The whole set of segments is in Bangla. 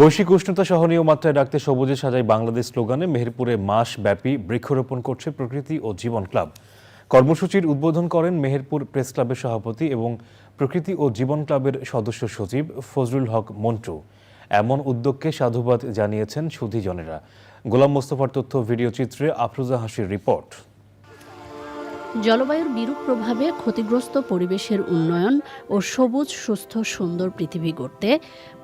বৈশ্বিক উষ্ণতা সহনীয় মাত্রায় রাখতে সবুজে সাজাই বাংলাদেশ স্লোগানে মেহেরপুরে মাস ব্যাপী বৃক্ষরোপণ করছে প্রকৃতি ও জীবন ক্লাব। কর্মসূচির উদ্বোধন করেন মেহেরপুর প্রেস ক্লাবের সভাপতি এবং প্রকৃতি ও জীবন ক্লাবের সদস্য সচিব ফজলুল হক মন্টু। এমন উদ্যোগকে সাধুবাদ জানিয়েছেন সুধীজনেরা। গোলাম মোস্তফার তথ্য, ভিডিও চিত্রে আফরোজা হাসির রিপোর্ট। জলবায়ুর বিরূপ প্রভাবে ক্ষতিগ্রস্ত পরিবেশের উন্নয়ন ও সবুজ, সুস্থ, সুন্দর পৃথিবী গড়তে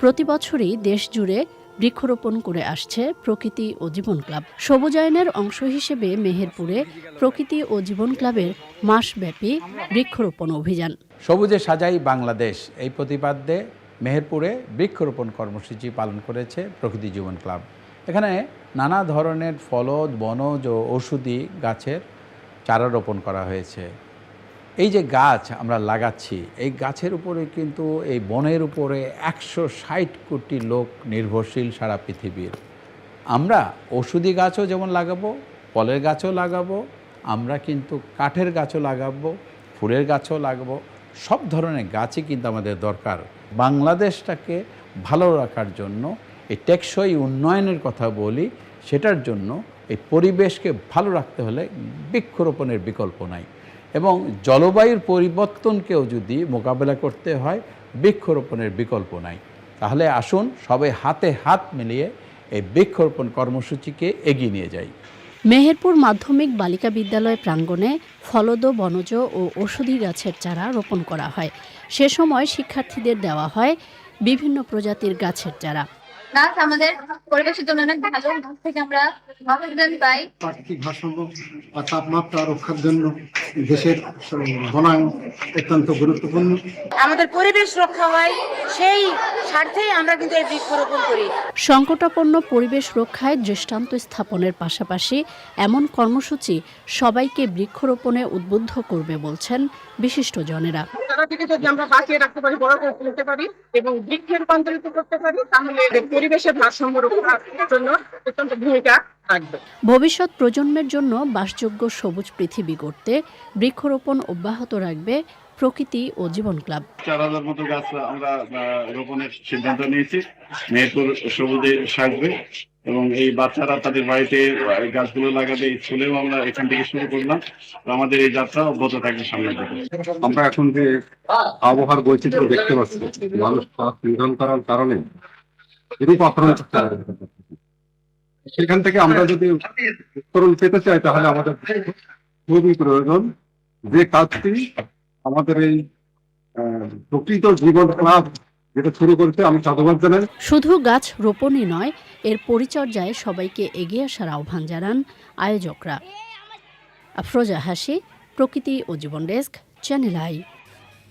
প্রতি বছরই দেশ জুড়ে বৃক্ষরোপণ করে আসছে প্রকৃতি ও জীবন ক্লাব। সবুজায়নের অংশ হিসেবে মেহেরপুরে প্রকৃতি ও জীবন ক্লাবের মাসব্যাপী বৃক্ষরোপণ অভিযান। সবুজে সাজাই বাংলাদেশ, এই প্রতিপাদ্যে মেহেরপুরে বৃক্ষরোপণ কর্মসূচি পালন করেছে প্রকৃতি জীবন ক্লাব। এখানে নানা ধরনের ফলজ বনজ ও ঔষধি গাছের চারা রোপণ করা হয়েছে। এই যে গাছ আমরা লাগাচ্ছি, এই গাছের উপরে কিন্তু এই বনের উপরে একশো ষাট কোটি লোক নির্ভরশীল সারা পৃথিবীর। আমরা ওষুধি গাছও যেমন লাগাবো, ফলের গাছও লাগাবো, আমরা কিন্তু কাঠের গাছও লাগাবো, ফুলের গাছও লাগাবো, সব ধরনের গাছই কিন্তু আমাদের দরকার। বাংলাদেশটাকে ভালো রাখার জন্য, এই টেকসই উন্নয়নের কথা বলি, সেটার জন্য এই পরিবেশকে ভালো রাখতে হলে বৃক্ষরোপণের বিকল্প নাই। এবং জলবায়ুর পরিবর্তনকেও যদি মোকাবেলা করতে হয়, বৃক্ষরোপণের বিকল্প নাই। তাহলে আসুন সবাই হাতে হাত মিলিয়ে এই বৃক্ষরোপণ কর্মসূচিকে এগিয়ে নিয়ে যাই। মেহেরপুর মাধ্যমিক বালিকা বিদ্যালয় প্রাঙ্গণে ফলদ, বনজ ও ওষুধি গাছের চারা রোপণ করা হয়। সে সময় শিক্ষার্থীদের দেওয়া হয় বিভিন্ন প্রজাতির গাছের চারা। গাছ আমাদের পরিবেশের জন্য অনেক ভালো। গাছ থেকে আমরা অক্সিজেন পাই। প্রাকৃতিক ভারসাম্য বা তাপমাত্রা রক্ষার জন্য দেশের বনায়ন অত্যন্ত গুরুত্বপূর্ণ। আমাদের পরিবেশ রক্ষা হয় সেই স্বার্থেই আমরা কিন্তু এই বৃক্ষরোপণ করি। সংকটাপন্ন পরিবেশ রক্ষায় দৃষ্টান্ত স্থাপনের পাশাপাশি এমন কর্মসূচি সবাইকে বৃক্ষরোপণে উদ্বুদ্ধ করবে বলছেন বিশিষ্ট বিশিষ্টজনেরা। চারাটিকে যদি আমরা বাঁচিয়ে রাখতে পারি বড় করে তুলতে পারি এবং বৃক্ষে রূপান্তরিত করতে পারি তাহলে পরিবেশের ভারসাম্য রক্ষার জন্য অত্যন্ত ভূমিকা ভবিষ্যৎ প্রজন্মের জন্য বাসযোগ্য সবুজ পৃথিবী গড়তে বৃক্ষরোপণ অব্যাহত রাখবে প্রকৃতি ও জীবন ক্লাব। চার হাজার মতো গাছ আমরা রোপণের সিদ্ধান্ত নিয়েছি। মেহেরপুর সবুজে সাজবে। এবং এই বাচ্চারা তাদের বাড়িতে গাছগুলো লাগাবে স্কুলেও আমরা এখান থেকে শুরু করলাম। তো আমাদের এই যাত্রা অব্যাহত থাকবে সামনের দিকে। আমরা এখন যে আবহাওয়ার বৈচিত্র্য দেখতে পাচ্ছি মানুষ নিধন করার কারণে এরূপ আক্রমণ সেখান থেকে আমরা যদি উত্তরণ পেতে চাই তাহলে আমাদের খুবই প্রয়োজন যে কাজটি আমাদের এই আহ, প্রকৃত জীবন ক্লাব যেটা শুরু করেছে আমি সাধুবাদ জানাই। শুধু গাছ রোপণই নয় এর পরিচর্যায় সবাইকে এগিয়ে আসার আহ্বান জানান আয়োজকরা। আফরোজা হাসি প্রকৃতি ও জীবন ডেস্ক, চ্যানেল আই।